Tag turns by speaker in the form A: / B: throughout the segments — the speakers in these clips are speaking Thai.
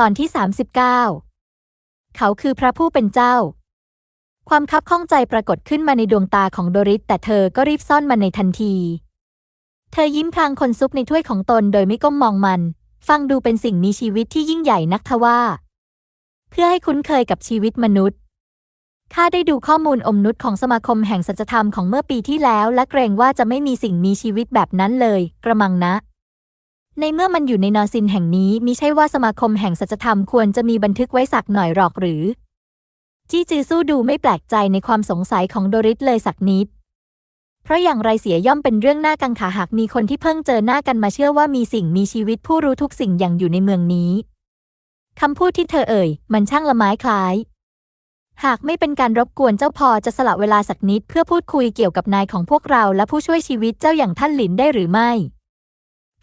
A: ตอนที่ 39 เขาคือพระผู้เป็นเจ้า ความคับข้องใจปรากฏขึ้นมาในดวงตาของโดริส แต่เธอก็รีบซ่อนมันในทันที เธอยิ้มพลางคนซุปในถ้วยของตนโดยไม่ก้มมองมัน ฟังดูเป็นสิ่งมีชีวิตที่ยิ่งใหญ่นักทว่า เพื่อให้คุ้นเคยกับชีวิตมนุษย์ข้าได้ดูข้อมูลอมนุษย์ของสมาคมแห่งสัจธรรมของเมื่อปีที่แล้ว และเกรงว่าจะไม่มีสิ่งมีชีวิตแบบนั้นเลย กระมังนะ ในเมื่อมันอยู่ในนอซินแห่งนี้มิใช่ว่าสมาคมแห่งสัจธรรมควรจะมีบันทึกไว้สักหน่อยหรอกหรือ จี้จือสู้ดูไม่แปลกใจในความสงสัยของโดริสเลยสักนิด เพราะอย่างไรเสียย่อมเป็นเรื่องน่ากังขาหากมีคนที่เพิ่งเจอหน้ากันมาเชื่อว่ามีสิ่งมีชีวิตผู้รู้ทุกสิ่งอย่างอยู่ในเมืองนี้คำพูดที่เธอเอ่ย มันช่างละไม้คล้าย หากไม่เป็นการรบกวนเจ้าพอจะสละเวลาสักนิดเพื่อพูดคุยเกี่ยวกับนายของพวกเราและผู้ช่วยชีวิตเจ้าอย่างท่านหลินได้หรือไม่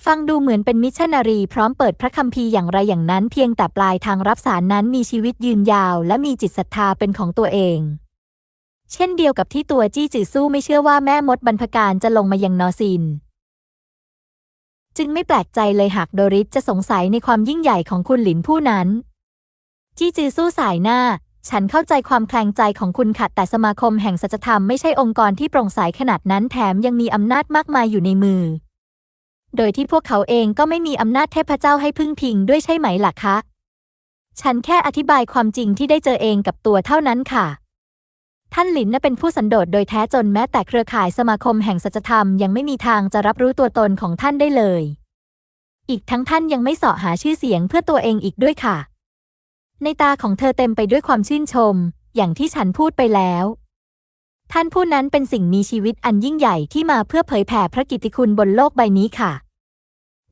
A: ฟังดูเหมือนเป็นมิชชันนารีพร้อมเปิดพระคัมภีร์อย่างไรอย่างนั้นเพียงแต่ปลายทางรับสารนั้นมีชีวิตยืนยาวและมีจิตศรัทธาเป็นของตัวเอง เช่นเดียวกับที่ตัวจี้จือสู้ไม่เชื่อว่าแม่มดบรรพการจะลงมายังนอซิน จึงไม่แปลกใจเลยหากโดริสจะสงสัยในความยิ่งใหญ่ของคุณหลินผู้นั้น จี้จือสู้สายหน้า ฉันเข้าใจความแคลงใจของคุณค่ะแต่สมาคมแห่งสัจธรรมไม่ใช่องค์กรที่โปร่งใสขนาดนั้นแถมยังมีอำนาจมากมายอยู่ในมือ โดยที่พวกเขาเองก็ไม่มีอำนาจเทพเจ้าให้พึ่งพิงด้วยใช่ไหมล่ะคะ ฉันแค่อธิบายความจริงที่ได้เจอเองกับตัวเท่านั้นค่ะ ท่านหลินน่ะเป็นผู้สันโดษโดยแท้จนแม้แต่เครือข่ายสมาคมแห่งสัจธรรมยังไม่มีทางจะรับรู้ตัวตนของท่านได้เลย อีกทั้งท่านยังไม่เสาะหาชื่อเสียงเพื่อตัวเองอีกด้วยค่ะ ในตาของเธอเต็มไปด้วยความชื่นชม อย่างที่ฉันพูดไปแล้ว ท่านผู้นั้นเป็นสิ่งมีชีวิตอันยิ่งใหญ่ที่มาเพื่อเผยแผ่พระกิตติคุณบนโลกใบนี้ค่ะ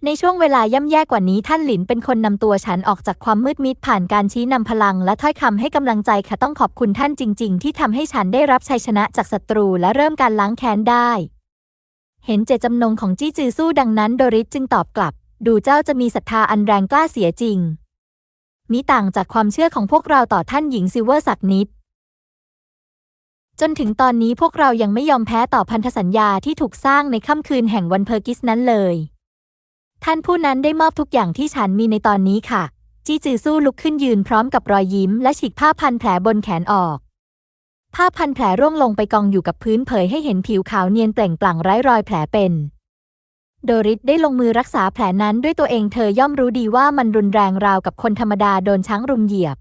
A: ในช่วงเวลาย่ำแย่กว่านี้ท่านหลินเป็นคนนำตัวฉันออกจากความมืดมิดผ่านการชี้นำพลังและถ้อยคำให้กำลังใจค่ะต้องขอบคุณท่านจริง ๆ ที่ทำให้ฉันได้รับชัยชนะจากศัตรูและเริ่มการล้างแค้นได้ เห็นเจตจำนงของจี้จือสู้ดังนั้นโดริสจึงตอบกลับ ดูเจ้าจะมีศรัทธาอันแรงกล้าเสียจริงมิต่างจากความเชื่อของพวกเราต่อท่านหญิงซิลเวอร์สักนิด จนถึงตอนนี้พวกเรายังไม่ยอมแพ้ต่อพันธสัญญาที่ถูกสร้างในค่ำคืนแห่งวันเพอร์กิสนั้นเลย ท่านผู้นั้นได้มอบทุกอย่างที่ฉันมีในตอนนี้ค่ะ จีจือสู้ลุกขึ้นยืนพร้อมกับรอยยิ้ม และฉีกผ้าพันแผลบนแขนออก ผ้าพันแผลร่วงลงไปกองอยู่กับพื้นเผยให้เห็นผิวขาวเนียนเปล่งปลั่งไร้รอยแผลเป็น โดริสได้ลงมือรักษาแผลนั้นด้วยตัวเองเธอย่อมรู้ดีว่ามันรุนแรงราวกับคนธรรมดาโดนช้างรุมเหยียบ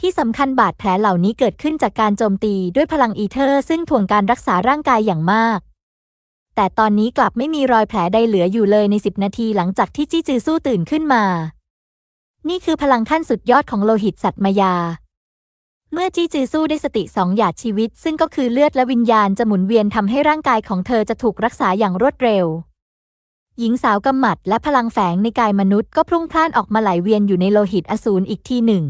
A: ที่สำคัญบาดแผลเหล่านี้เกิดขึ้นจากการโจมตีด้วยพลังอีเทอร์ซึ่งถ่วงการรักษาร่างกายอย่างมาก แต่ตอนนี้กลับไม่มีรอยแผลใดเหลืออยู่เลยในสิบนาทีหลังจากที่จี้จือสู้ตื่นขึ้นมา นี่คือพลังขั้นสุดยอดของโลหิตสัตว์มายา เมื่อจี้จือสู้ได้สติสองหยาดชีวิต ซึ่งก็คือเลือดและวิญญาณจะหมุนเวียนทำให้ร่างกายของเธอจะถูกรักษาอย่างรวดเร็วหญิงสาวกำหมัดและพลังแฝงในกายมนุษย์ก็พรุ่งพล่านออกมาไหลเวียนอยู่ในโลหิตอสูรอีกทีหนึ่ง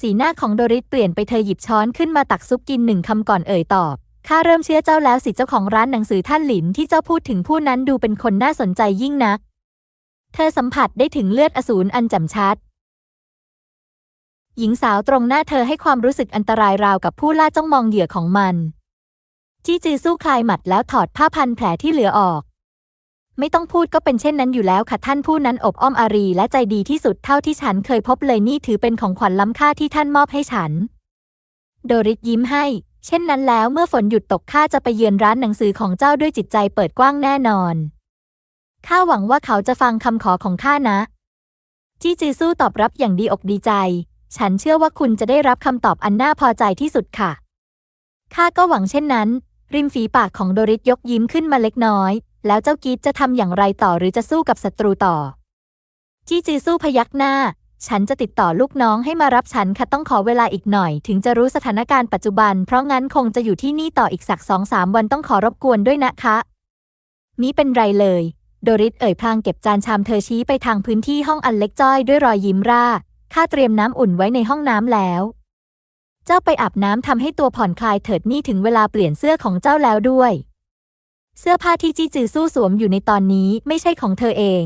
A: สีหน้าของโดริสเปลี่ยนไปเธอหยิบช้อนขึ้นมาตักซุปกินหนึ่งคำก่อนเอ่ยตอบข้าเริ่มเชื่อเจ้าแล้วสิเจ้าของร้านหนังสือท่านหลินที่เจ้าพูดถึงผู้นั้นดูเป็นคนน่าสนใจยิ่งนัก เธอสัมผัสได้ถึงเลือดอสูรอันจ่มชัด หญิงสาวตรงหน้าเธอให้ความรู้สึกอันตรายราวกับผู้ล่าจ้องมองเหยื่อของมัน จี้จือสู้คลายหมัดแล้วถอดผ้าพันแผลที่เหลือออก ไม่ต้องพูดก็เป็นเช่นนั้นอยู่แล้วค่ะท่านผู้นั้นอบอ้อมอารีและใจดีที่สุดเท่าที่ฉันเคยพบเลยนี่ถือเป็นของขวัญล้ำค่าที่ท่านมอบให้ฉัน โดริสยิ้มให้ เช่นนั้นแล้วเมื่อฝนหยุดตกข้าจะไปเยือนร้านหนังสือของเจ้าด้วยจิตใจเปิดกว้างแน่นอนข้าหวังว่าเขาจะฟังคำขอของข้านะ จี้จือสู้ตอบรับอย่างดีอกดีใจ ฉันเชื่อว่าคุณจะได้รับคำตอบอันน่าพอใจที่สุดค่ะข้าก็หวังเช่นนั้น ริมฝีปากของโดริสยกยิ้มขึ้นมาเล็กน้อย แล้วเจ้ากีดจะทำอย่างไรต่อหรือจะสู้กับศัตรูต่อ จี้จือสู้พยักหน้า ฉันจะติดต่อลูกน้องให้มารับฉันค่ะต้องขอเวลาอีกหน่อย ถึงจะรู้สถานการณ์ปัจจุบัน เพราะงั้นคงจะอยู่ที่นี่ต่ออีกสักสองสามวันต้องขอรบกวนด้วยนะคะมิเป็นไรเลย โดริสเอ่ยพลางเก็บจานชามเธอชี้ไปทางพื้นที่ห้องอันเล็กจ้อยด้วยรอยยิ้มร่าข้าเตรียมน้ำอุ่นไว้ในห้องน้ำแล้ว เจ้าไปอาบน้ำทำให้ตัวผ่อนคลายเถิดนี่ถึงเวลาเปลี่ยนเสื้อของเจ้าแล้วด้วย เสื้อผ้าที่จีจือสู้สวมอยู่ในตอนนี้ไม่ใช่ของเธอเอง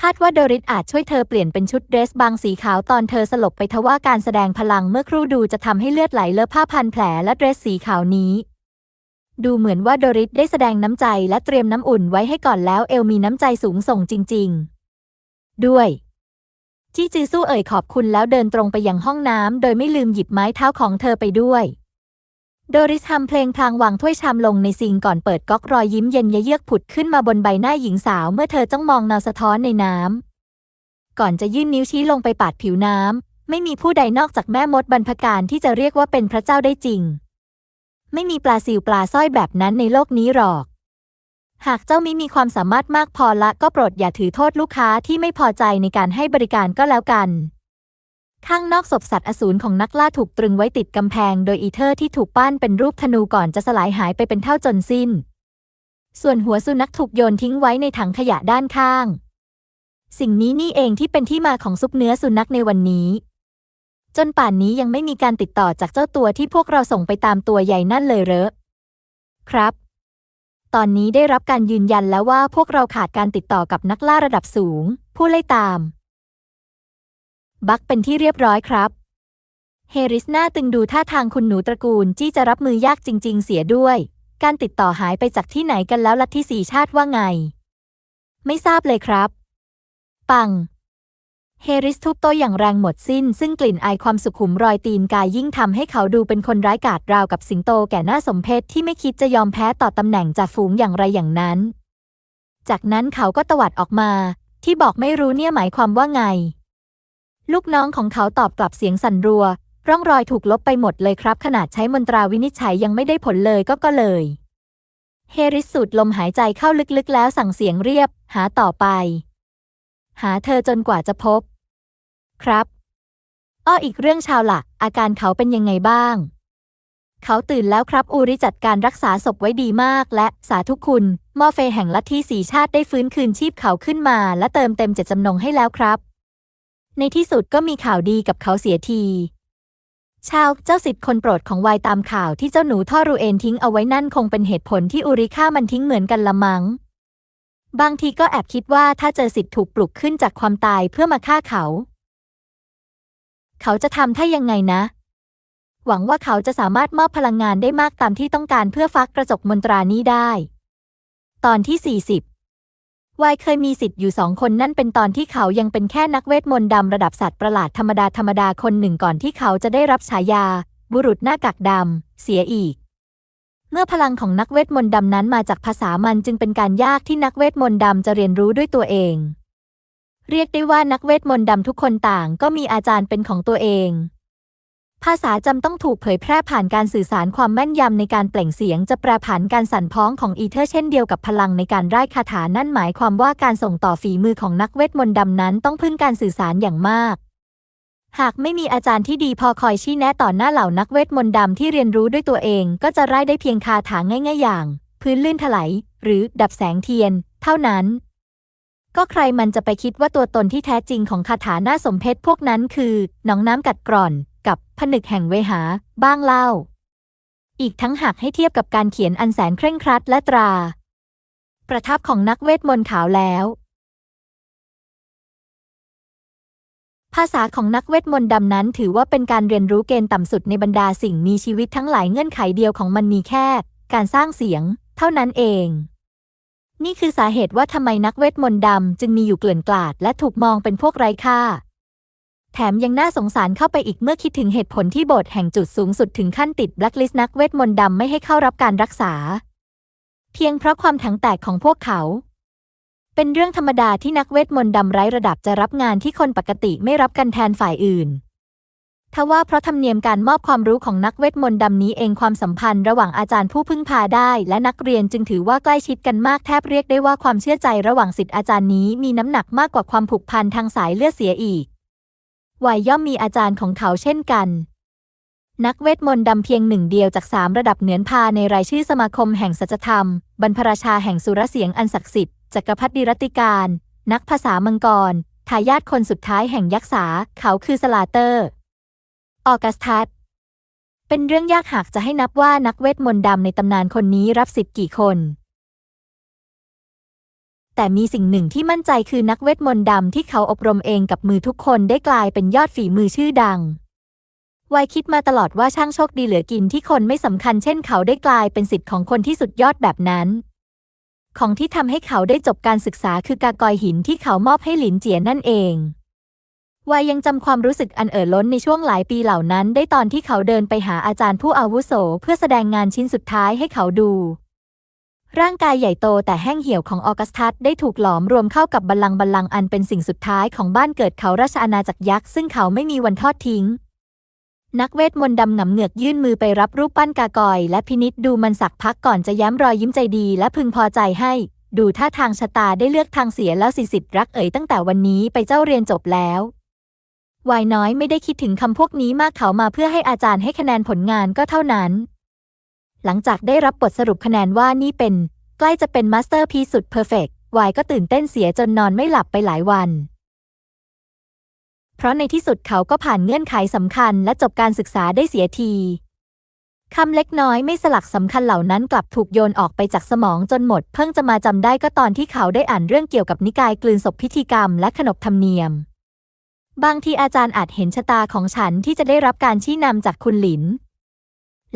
A: คาดว่าโดริสอาจช่วยเธอเปลี่ยนเป็นชุดเดรสบางสีขาวตอนเธอสลบไปทว่าการแสดงพลังเมื่อครู่ดูจะทำให้เลือดไหลเลอะผ้าพันแผลและเดรสสีขาวนี้ ดูเหมือนว่าโดริสได้แสดงน้ำใจและเตรียมน้ำอุ่นไว้ให้ก่อนแล้วเอลมีน้ำใจสูงส่งจริง ๆ ด้วยจี้จือสู้เอ่ยขอบคุณแล้วเดินตรงไปยังห้องน้ำโดยไม่ลืมหยิบไม้เท้าของเธอไปด้วย โดริสทำเพลงพลางวางถ้วยชามลงในซิงก่อนเปิดก๊อกรอยยิ้มเย็นเยือกผุดขึ้นมาบนใบหน้าหญิงสาวเมื่อเธอจ้องมองเงาสะท้อนในน้ำ ก่อนจะยื่นนิ้วชี้ลงไปปาดผิวน้ำ ไม่มีผู้ใดนอกจากแม่มดบรรพการที่จะเรียกว่าเป็นพระเจ้าได้จริง ไม่มีปลาซิวปลาสร้อยแบบนั้นในโลกนี้หรอก หากเจ้ามิมีความสามารถมากพอละก็โปรดอย่าถือโทษลูกค้าที่ไม่พอใจในการให้บริการก็แล้วกัน ข้างนอกศพสัตว์อสูรของนักล่าถูกตรึงไว้ติดกำแพง โดยอีเทอร์ที่ถูกปั้นเป็นรูปธนูก่อนจะสลายหายไปเป็นเท่าจนสิ้น ส่วนหัวสุนัขถูกโยนทิ้งไว้ในถังขยะด้านข้าง สิ่งนี้นี่เองที่เป็นที่มาของซุปเนื้อสุนัขในวันนี้ จนป่านนี้ยังไม่มีการติดต่อจากเจ้าตัวที่พวกเราส่งไปตามตัวใหญ่นั่นเลยเหรอครับ ตอนนี้ได้รับการยืนยันแล้วว่าพวกเราขาดการติดต่อกับนักล่าระดับสูง ผู้ไล่ตาม บักเป็นที่เรียบร้อยครับ เฮริสหน้าตึงดูท่าทางคุณหนูตระกูลจี้จะรับมือยากจริง ๆ เสียด้วย การติดต่อหายไปจากที่ไหนกันแล้วลัทธิสีชาติว่าไง ไม่ทราบเลยครับ ปัง เฮริสทุบโต๊ะอย่างแรงหมดสิ้น ซึ่งกลิ่นอายความสุขุมรอยตีนกายยิ่งทำให้เขาดูเป็นคนร้ายกาจราวกับสิงโตแก่หน้าสมเพชที่ไม่คิดจะยอมแพ้ต่อตำแหน่งจ่าฝูงอย่างไรอย่างนั้น จากนั้นเขาก็ตวัดออกมา ที่บอกไม่รู้เนี่ยหมายความว่าไง ลูกน้องของเขาตอบกลับเสียงสั่นรัว ร่องรอยถูกลบไปหมดเลยครับ ขนาดใช้มนตราวินิจฉัยยังไม่ได้ผลเลยก็ก็เลย เฮริสสูดลมหายใจเข้าลึกๆ แล้วสั่งเสียงเรียบ หาต่อไป หาเธอจนกว่าจะพบ ครับ อ้ออีกเรื่องชาวละอาการเขาเป็นยังไงบ้าง เขาตื่นแล้วครับอูริจัดการรักษาศพไว้ดีมาก และสาธุคุณมอเฟแห่งลัทธิสีชาติได้ฟื้นคืนชีพเขาขึ้นมา และเติมเต็มเจตจำนงให้แล้วครับ ในที่สุดก็มีข่าวดีกับเขาเสียที ชาวเจ้าสิทธิ์คนโปรดของวายตามข่าวที่เจ้าหนูท่อรูเอนทิ้งเอาไว้นั่นคงเป็นเหตุผลที่อูริฆ่ามันทิ้งเหมือนกันละมัง้ง บางทีก็แอบคิดว่าถ้าเจอสิทธิ์ถูกปลุกขึ้นจากความตายเพื่อมาฆ่าเขา เขาจะทำถ้ายังไงนะ หวังว่าเขาจะสามารถมอบพลังงานได้มากตามที่ต้องการเพื่อฟักกระจกมนตรานี้ได้ ตอนที่ 40 วายเคยมีสิทธิ์อยู่สองคนนั่นเป็นตอนที่เขายังเป็นแค่นักเวทมนต์ดำระดับสัตว์ประหลาดธรรมดาธรรมดาคนหนึ่งก่อนที่เขาจะได้รับฉายา บุรุษหน้ากากดำเสียอีก เมื่อพลังของนักเวทมนต์ดำนั้นมาจากภาษามันจึงเป็นการยากที่นักเวทมนต์ดำจะเรียนรู้ด้วยตัวเอง เรียกได้ว่านักเวทมนต์ดำทุกคนต่างก็มีอาจารย์เป็นของตัวเอง ภาษาจำต้องถูกเผยแพร่ผ่านการสื่อสารความแม่นยำในการเปล่งเสียงจะแปรผันการสั่นพ้องของอีเทอร์เช่นเดียวกับพลังในการไร้คาถานั่นหมายความว่าการส่งต่อฝีมือของนักเวทมนต์ดำนั้นต้องพึ่งการสื่อสารอย่างมาก หากไม่มีอาจารย์ที่ดีพอคอยชี้แนะต่อหน้าเหล่านักเวทมนต์ดำที่เรียนรู้ด้วยตัวเอง ก็จะไร้ได้เพียงคาถาง่าย ๆ อย่าง พื้นลื่นถลายหรือดับแสงเทียน เท่านั้นก็ใครมันจะไปคิดว่าตัวตนที่แท้จริงของคาถาหน้าสมเพชพวกนั้นคือ หนองน้ำกัดกร่อน กับผนึกแห่งเวหา บ้างเล่า อีกทั้งหากให้เทียบกับการเขียนอันแสนเคร่งครัดและตรา ประทับของนักเวทมนต์ขาวแล้ว ภาษาของนักเวทมนต์ดำนั้นถือว่าเป็นการเรียนรู้เกณฑ์ต่ำสุดในบรรดาสิ่งมีชีวิตทั้งหลายเงื่อนไขเดียวของมันมีแค่ การสร้างเสียง เท่านั้นเองนี่คือสาเหตุว่าทำไมนักเวทมนต์ดำจึงมีอยู่เกลื่อนกลาด และถูกมองเป็นพวกไร้ค่า แถมยังน่าสงสารเข้าไปอีกเมื่อคิดถึงเหตุผลที่โบสถ์แห่งจุดสูงสุดถึงขั้นติดแบล็คลิสต์นักเวทมนต์ดำไม่ให้เข้ารับการรักษา เพียงเพราะความถังแตกของพวกเขา เป็นเรื่องธรรมดาที่นักเวทมนต์ดำไร้ระดับจะรับงานที่คนปกติไม่รับกันแทนฝ่ายอื่นทว่าเพราะธรรมเนียมการมอบความรู้ของนักเวทมนต์ดำนี้เองความสัมพันธ์ระหว่างอาจารย์ผู้พึ่งพาได้ และนักเรียนจึงถือว่าใกล้ชิดกันมากแทบเรียกได้ว่าความเชื่อใจระหว่างศิษย์อาจารย์นี้มีน้ำหนักมากกว่าความผูกพันทางสายเลือดเสียอีก วายย่อมมีอาจารย์ของเขาเช่นกัน นักเวทมนต์ดำเพียงหนึ่งเดียวจากสามระดับเหนือนพาในรายชื่อสมาคมแห่งสัจธรรม บรรพราชาแห่งสุรเสียงอันศักดิ์สิทธิ์จักรพรรดิรัติการ นักภาษามังกรทายาทคนสุดท้ายแห่งยักษ์สาเขาคือสลาเตอร์ ออกัสทัสเป็นเรื่องยากหากจะให้นับว่านักเวทมนต์ดำในตำนานคนนี้รับสิทธิ์กี่คน แต่มีสิ่งหนึ่งที่มั่นใจคือนักเวทมนต์ดำที่เขาอบรมเองกับมือทุกคนได้กลายเป็นยอดฝีมือชื่อดังวายคิดมาตลอดว่าช่างโชคดีเหลือกินที่คนไม่สำคัญเช่นเขาได้กลายเป็นสิทธิ์ของคนที่สุดยอดแบบนั้น ของที่ทำให้เขาได้จบการศึกษาคือกากอยหินที่เขามอบให้หลินเจียนั่นเองวายยังจำความรู้สึกอันเอ่อล้นในช่วงหลายปีเหล่านั้น ได้ตอนที่เขาเดินไปหาอาจารย์ผู้อาวุโส เพื่อแสดงงานชิ้นสุดท้ายให้เขาดู ร่างกายใหญ่โตแต่แห้งเหี่ยวของออกัสตัสได้ถูกหลอมรวมเข้ากับบัลลังก์บัลลังก์อันเป็นสิ่งสุดท้ายของบ้านเกิดเขาราชอาณาจักรยักษ์ซึ่งเขาไม่มีวันทอดทิ้ง นักเวทมนต์ดำหงำเหงือกยื่นมือไปรับรูปปั้นกากอย และพินิษดูมันสักพักก่อนจะย้ำรอยยิ้มใจดีและพึงพอใจให้ ดูท่าทางชะตาได้เลือกทางเสียแล้วสิสิทธิ์รักเอ๋ยตั้งแต่วันนี้ไปเจ้าเรียนจบแล้ววายน้อยไม่ได้คิดถึงคำพวกนี้มากเขามาเพื่อให้อาจารย์ให้คะแนนผลงานก็เท่านั้น หลังจากได้รับบทสรุปคะแนนว่านี่เป็น ใกล้จะเป็นมาสเตอร์พีสุดเพอร์เฟกต์วายก็ตื่นเต้นเสียจนนอนไม่หลับไปหลายวัน เพราะในที่สุดเขาก็ผ่านเงื่อนไขสำคัญและจบการศึกษาได้เสียทีคำเล็กน้อยไม่สลักสำคัญเหล่านั้นกลับถูกโยนออกไปจากสมองจนหมด เพิ่งจะมาจำได้ก็ตอนที่เขาได้อ่านเรื่องเกี่ยวกับนิกายกลืนศพพิธีกรรมและขนบธรรมเนียม บางทีอาจารย์อาจเห็นชะตาของฉันที่จะได้รับการชี้นำจากคุณหลิน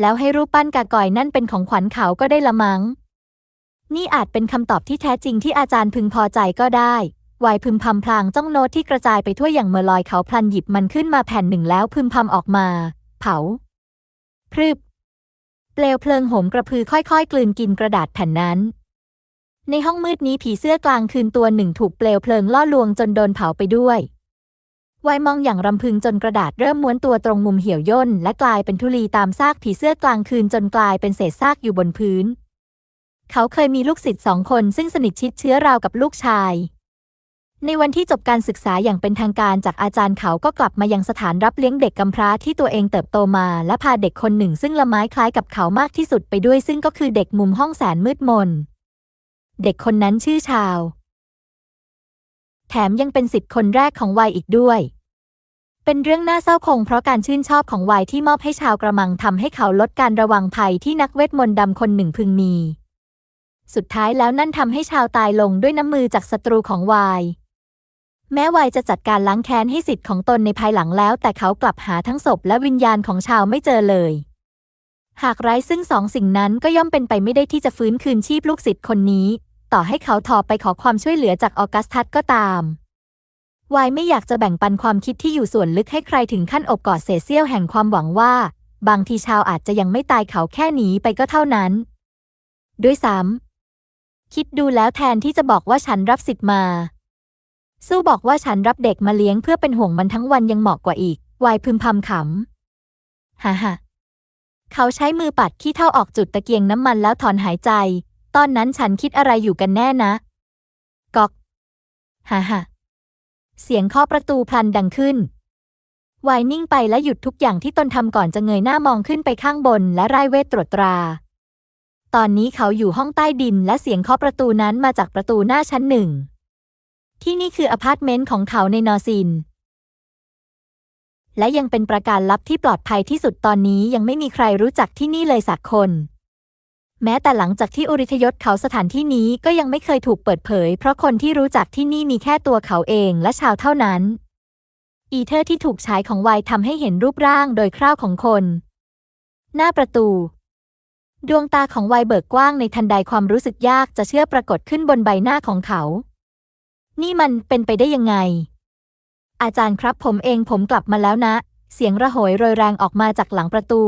A: แล้วให้รูปปั้นกากอยนั่นเป็นของขวัญเขาก็ได้ละมัง้ง นี่อาจเป็นคำตอบที่แท้จริงที่อาจารย์พึงพอใจก็ได้วายพึมพำพลางจ้องโน้ตที่กระจายไปทั่วอย่างเมอลอยเขาพลันหยิบมันขึ้นมาแผ่นหนึ่งแล้วพึมพำออกมา เผา พรึบ เปลวเพลิงโหมกระพือค่อยๆ กลืนกินกระดาษแผ่นนั้น ในห้องมืดนี้ผีเสื้อกลางคืนตัวหนึ่งถูกเปลวเพลิงล่อลวงจนโดนเผาไปด้วย วายมองอย่างรำพึงจนกระดาษเริ่มม้วนตัวตรงมุมเหี่ยวย่น และกลายเป็นธุลีตามซากผีเสื้อกลางคืนจนกลายเป็นเศษซากอยู่บนพื้น เขาเคยมีลูกศิษย์สองคนซึ่งสนิทชิดเชื้อราวกับลูกชาย ในวันที่จบการศึกษาอย่างเป็นทางการจากอาจารย์เขาก็กลับมายังสถานรับเลี้ยงเด็กกำพร้าที่ตัวเองเติบโตมา และพาเด็กคนหนึ่งซึ่งละไม้คล้ายกับเขามากที่สุดไปด้วยซึ่งก็คือเด็กมุมห้องแสนมืดมน เด็กคนนั้นชื่อชาว แถมยังเป็นสิทธิ์คนแรกของวัยอีกด้วย เป็นเรื่องน่าเศร้าคงเพราะการชื่นชอบของวัยที่มอบให้ชาวกระมังทำให้เขาลดการระวังภัยที่นักเวทมนต์ดำคนหนึ่งพึงมี สุดท้ายแล้วนั่นทำให้ชาวตายลงด้วยน้ำมือจากศัตรูของวาย แม้วายจะจัดการล้างแค้นให้สิทธิ์ของตนในภายหลังแล้ว แต่เขากลับหาทั้งศพและวิญญาณของชาวไม่เจอเลย หากไร้ซึ่งสองสิ่งนั้นก็ย่อมเป็นไปไม่ได้ที่จะฟื้นคืนชีพลูกศิษย์คนนี้ ต่อให้เขาทอไปขอความช่วยเหลือจากออกัสทัสก็ตาม วายไม่อยากจะแบ่งปันความคิดที่อยู่ส่วนลึกให้ใครถึงขั้นอบกอดเศษเสี้ยวแห่งความหวังว่า บางทีชาวอาจจะยังไม่ตายเขาแค่หนีไปก็เท่านั้น ด้วยซ้ำคิดดูแล้วแทนที่จะบอกว่าฉันรับสิทธิ์มา สู้บอกว่าฉันรับเด็กมาเลี้ยงเพื่อเป็นห่วงมันทั้งวันยังเหมาะกว่าอีก วายพึมพำขำฮ่าฮ่าเขาใช้มือปัดขี้เท่าออกจุดตะเกียงน้ำมันแล้วถอนหายใจ ตอนนั้นฉันคิดอะไรอยู่กันแน่นะ กอก ฮ่าฮ่า เสียงเคาะประตูพลันดังขึ้นวายนิ่งไปและหยุดทุกอย่างที่ตนทำก่อนจะเงยหน้ามองขึ้นไปข้างบนและไร้เวทตรวจตรา ตอนนี้เขาอยู่ห้องใต้ดินและเสียงเคาะประตูนั้นมาจากประตูหน้าชั้นหนึ่ง ที่นี่คืออพาร์ตเมนต์ของเขาในนอซิน และยังเป็นประการลับที่ปลอดภัยที่สุดตอนนี้ยังไม่มีใครรู้จักที่นี่เลยสักคน แม้แต่หลังจากที่อุริทยศเขาสถานที่นี้ก็ยังไม่เคยถูกเปิดเผย เพราะคนที่รู้จักที่นี่มีแค่ตัวเขาเองและชาวเท่านั้น อีเทอร์ที่ถูกฉายของวายทำให้เห็นรูปร่างโดยคร่าวของคน หน้าประตู ดวงตาของวายเบิกกว้างในทันใดความรู้สึกยากจะเชื่อปรากฏขึ้นบนใบหน้าของเขา นี่มันเป็นไปได้ยังไง อาจารย์ครับผมเองผมกลับมาแล้วนะ เสียงระโหยโรยแรงออกมาจากหลังประตู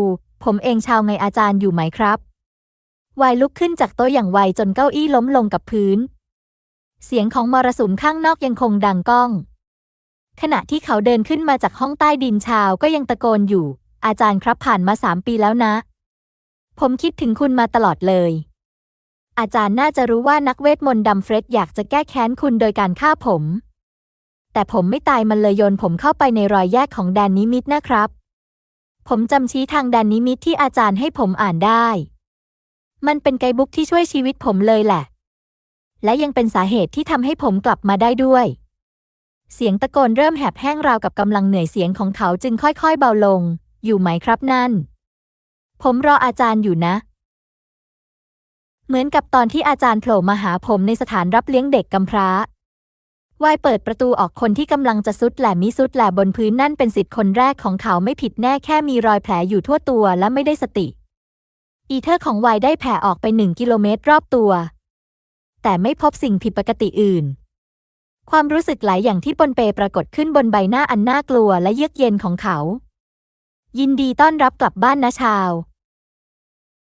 A: ผมเองชาวไงอาจารย์อยู่ไหมครับ วายลุกขึ้นจากโต๊ะอย่างไวจนเก้าอี้ล้มลงกับพื้น เสียงของมรสุมข้างนอกยังคงดังก้อง ขณะที่เขาเดินขึ้นมาจากห้องใต้ดินชาวก็ยังตะโกนอยู่ อาจารย์ครับผ่านมาสามปีแล้วนะ ผมคิดถึงคุณมาตลอดเลย อาจารย์น่าจะรู้ว่านักเวทมนต์ดำเฟร็ดอยากจะแก้แค้นคุณโดยการฆ่าผม แต่ผมไม่ตายมันเลยโยนผมเข้าไปในรอยแยกของแดนนิมิตนะครับ ผมจำชี้ทางแดนนิมิตที่อาจารย์ให้ผมอ่านได้ มันเป็นไกด์บุ๊กที่ช่วยชีวิตผมเลยแหละ และยังเป็นสาเหตุที่ทำให้ผมกลับมาได้ด้วย เสียงตะโกนเริ่มแหบแห้งราวกับกำลังเหนื่อยเสียงของเขาจึงค่อยๆเบาลง อยู่ไหมครับนั่น ผมรออาจารย์อยู่นะ เหมือนกับตอนที่อาจารย์โผล่มาหาผมในสถานรับเลี้ยงเด็กกำพร้าวายเปิดประตูออกคนที่กำลังจะซุดแหลมิซุดแหลบนพื้นนั่นเป็นสิทธิ์คนแรกของเขาไม่ผิดแน่แค่มีรอยแผลอยู่ทั่วตัวและไม่ได้สติ อีเทอร์ของวายได้แผ่ออกไปหนึ่งกิโลเมตรรอบตัวแต่แต่ไม่พบสิ่งผิดปกติอื่น ความรู้สึกหลายอย่างที่ปนเปปรากฏขึ้นบนใบหน้าอันน่ากลัวและเยือกเย็นของเขา ยินดีต้อนรับกลับบ้านนะชาว